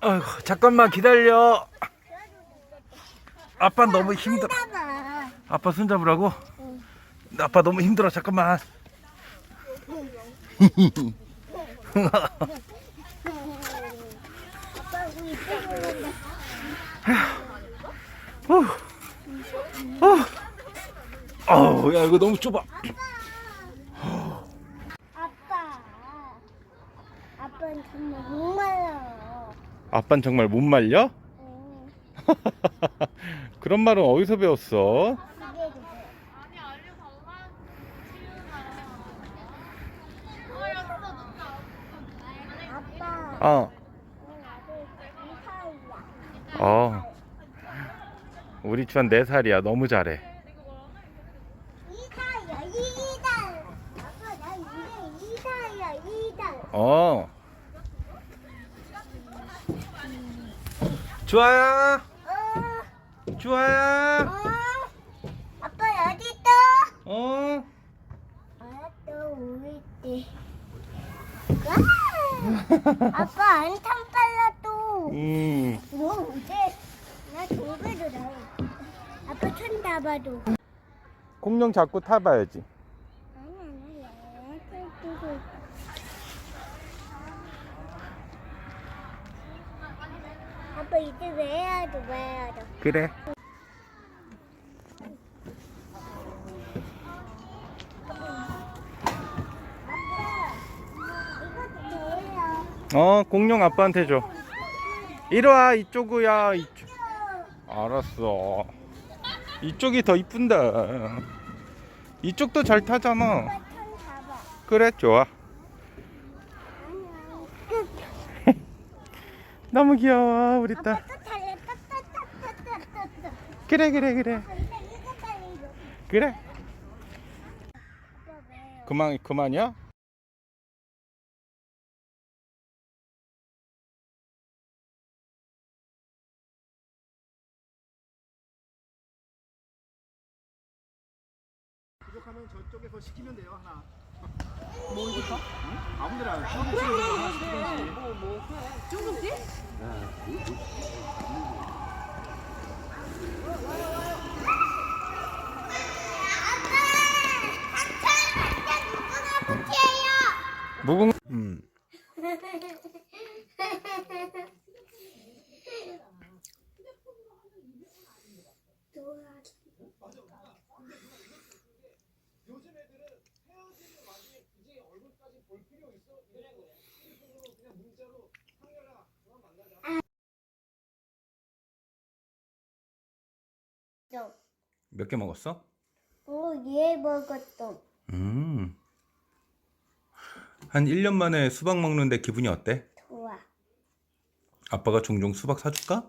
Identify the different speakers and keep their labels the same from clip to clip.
Speaker 1: 아이고, 잠깐만 기다려. 아빠 너무 힘들어. 아빠 손 잡으라고? 아빠 너무 힘들어. 잠깐만. 후. 후. 어우, 야 이거 너무 좁아.
Speaker 2: 아빠. 아빠는 정말 목말라요.
Speaker 1: 아빠는 정말 못 말려?
Speaker 2: 응.
Speaker 1: 그런 말은 어디서 배웠어? 어.
Speaker 2: 이사이야.
Speaker 1: 어. 우리 주한 4살이야. 너무 잘해.
Speaker 2: 이사야 이달. 아빠 나 이제 이사야 이달.
Speaker 1: 어. 주아야.
Speaker 2: 어.
Speaker 1: 주아야.
Speaker 2: 어. 아빠 어디 있어?
Speaker 1: 어.
Speaker 2: 알았어 우리 때. 아빠 안탐 빨라도.
Speaker 1: 음.
Speaker 2: 뭐 이제 나 동배도 나. 아빠 손 잡아도.
Speaker 1: 공룡 잡고 타봐야지.
Speaker 2: 아니 아니 아니. 뜨고. 아빠 이제 왜 해야 돼? 왜 해야 돼?
Speaker 1: 그래. 어, 공룡 아빠한테 줘. 이리 와, 이쪽이야. 이쪽. 알았어. 이쪽이 더 이쁜데. 이쪽도 잘 타잖아. 그래, 좋아.
Speaker 2: 아니 아니. 끝.
Speaker 1: 너무 귀여워, 우리 딸. 그래, 그래, 그래. 그래. 그만, 그만이야?
Speaker 3: 부족하면 저쪽에서 시키면 돼요 하나. 뭐부터? 아무데나 중국집에서 하나 시키든지. 뭐뭐 중국 집?
Speaker 1: 무궁. 음. 몇 개 먹었어?
Speaker 2: 오, 얘 먹었어.
Speaker 1: 음. 한 1년 만에 수박 먹는데 기분이 어때?
Speaker 2: 좋아.
Speaker 1: 아빠가 종종 수박 사줄까?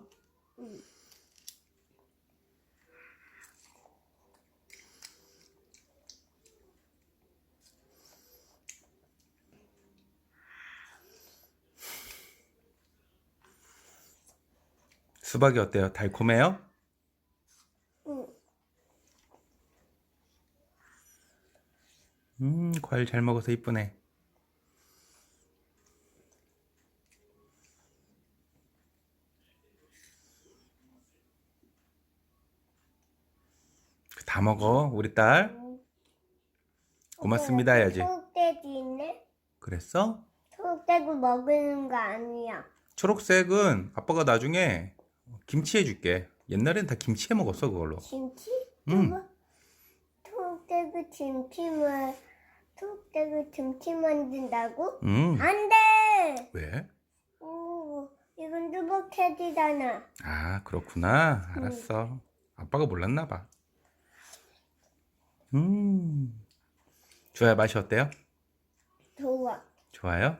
Speaker 1: 수박이 어때요? 달콤해요?
Speaker 2: 응.
Speaker 1: 음, 과일 잘 먹어서 이쁘네. 다 먹어, 우리 딸. 고맙습니다 해야지.
Speaker 2: 초록돼지 있네?
Speaker 1: 그랬어?
Speaker 2: 초록돼고 먹는 거 아니야.
Speaker 1: 초록색은 아빠가 나중에 김치 해줄게. 옛날엔 다 김치 해 먹었어, 그걸로.
Speaker 2: 김치?
Speaker 1: 응.
Speaker 2: 초록돼고 김치만 초록돼고 김치 만든다고?
Speaker 1: 음,
Speaker 2: 안 돼!
Speaker 1: 왜?
Speaker 2: 오, 이건 뚜벅해지잖아.
Speaker 1: 아, 그렇구나. 알았어. 아빠가 몰랐나 봐. 음. 주아야 맛이 어때요?
Speaker 2: 좋아.
Speaker 1: 좋아요?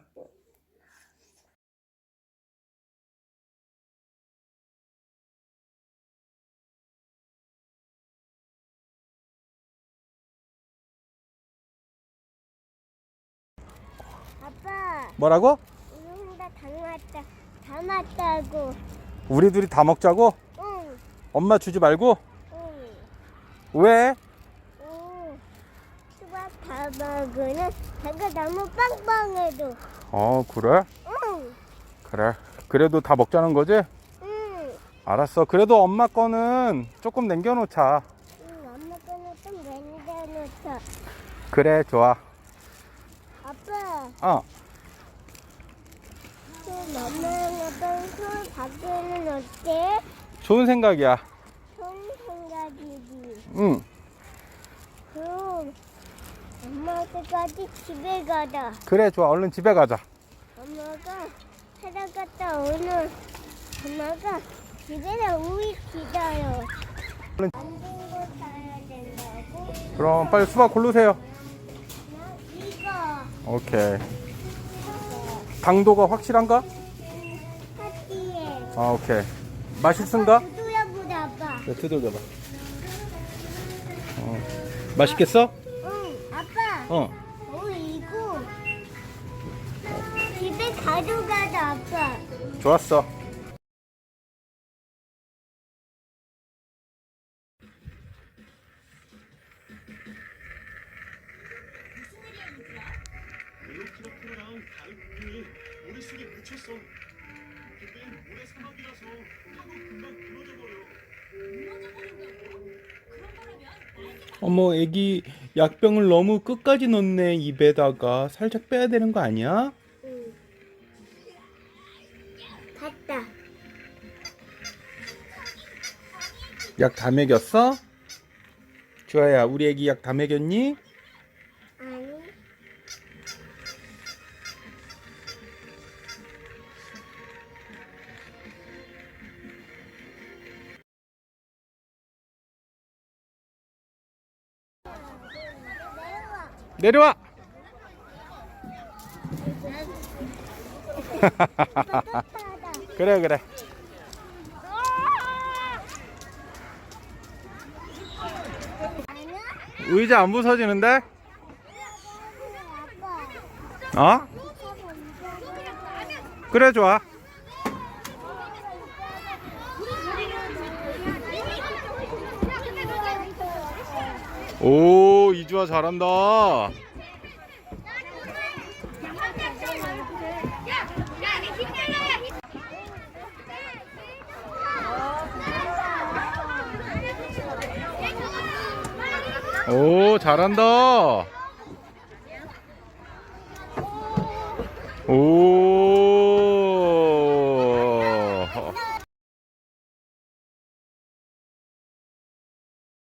Speaker 1: 뭐라고?
Speaker 2: 우리 혼자 다 맞다. 다 맞다고.
Speaker 1: 우리 둘이 다 먹자고?
Speaker 2: 응,
Speaker 1: 엄마 주지 말고?
Speaker 2: 응.
Speaker 1: 왜?
Speaker 2: 오, 수박 다 먹으면 배가 너무 빵빵해도.
Speaker 1: 어, 그래?
Speaker 2: 응.
Speaker 1: 그래. 그래도 다 먹자는 거지?
Speaker 2: 응.
Speaker 1: 알았어. 그래도 엄마 거는 조금 남겨놓자.
Speaker 2: 응, 엄마 거는 좀 맨들놓자.
Speaker 1: 그래, 좋아.
Speaker 2: 아빠,
Speaker 1: 어,
Speaker 2: 그 엄마랑 아빠랑 손 밖에는 어때?
Speaker 1: 좋은 생각이야.
Speaker 2: 좋은 생각이지.
Speaker 1: 응,
Speaker 2: 그럼 엄마한테까지 집에 가자.
Speaker 1: 그래, 좋아. 얼른 집에 가자.
Speaker 2: 엄마가 찾아갔다 오는 엄마가 집에서 우리 기다려.
Speaker 1: 얼른.
Speaker 2: 안 들고 가야 된다고?
Speaker 1: 그럼 빨리 수박 고르세요.
Speaker 2: 나 이거
Speaker 1: 오케이. 당도가 확실한가? 아, 오케이. 맛있은가?
Speaker 2: 두드려 보자 아빠.
Speaker 1: 네, 두들겨봐. 어. 맛있겠어?
Speaker 2: 응, 아빠.
Speaker 1: 어.
Speaker 2: 어 이거 집에 가져가자 아빠.
Speaker 1: 좋았어.
Speaker 3: 멜로키노프로랑 다른 부분이 머릿속에 묻혔어. 모래 사막이라서 하고 금방 무너져 버려.
Speaker 1: 어머, 애기 약병을 너무 끝까지 넣네, 입에다가. 살짝 빼야 되는 거 아니야?
Speaker 2: 응. 갔다.
Speaker 1: 약 다 먹였어? 주아야, 우리 애기 약 다 먹였니? 내려와! 그래, 그래. 의자 안 부서지는데? 어? 그래, 좋아. 오, 이주아 잘한다. 오, 잘한다. 오.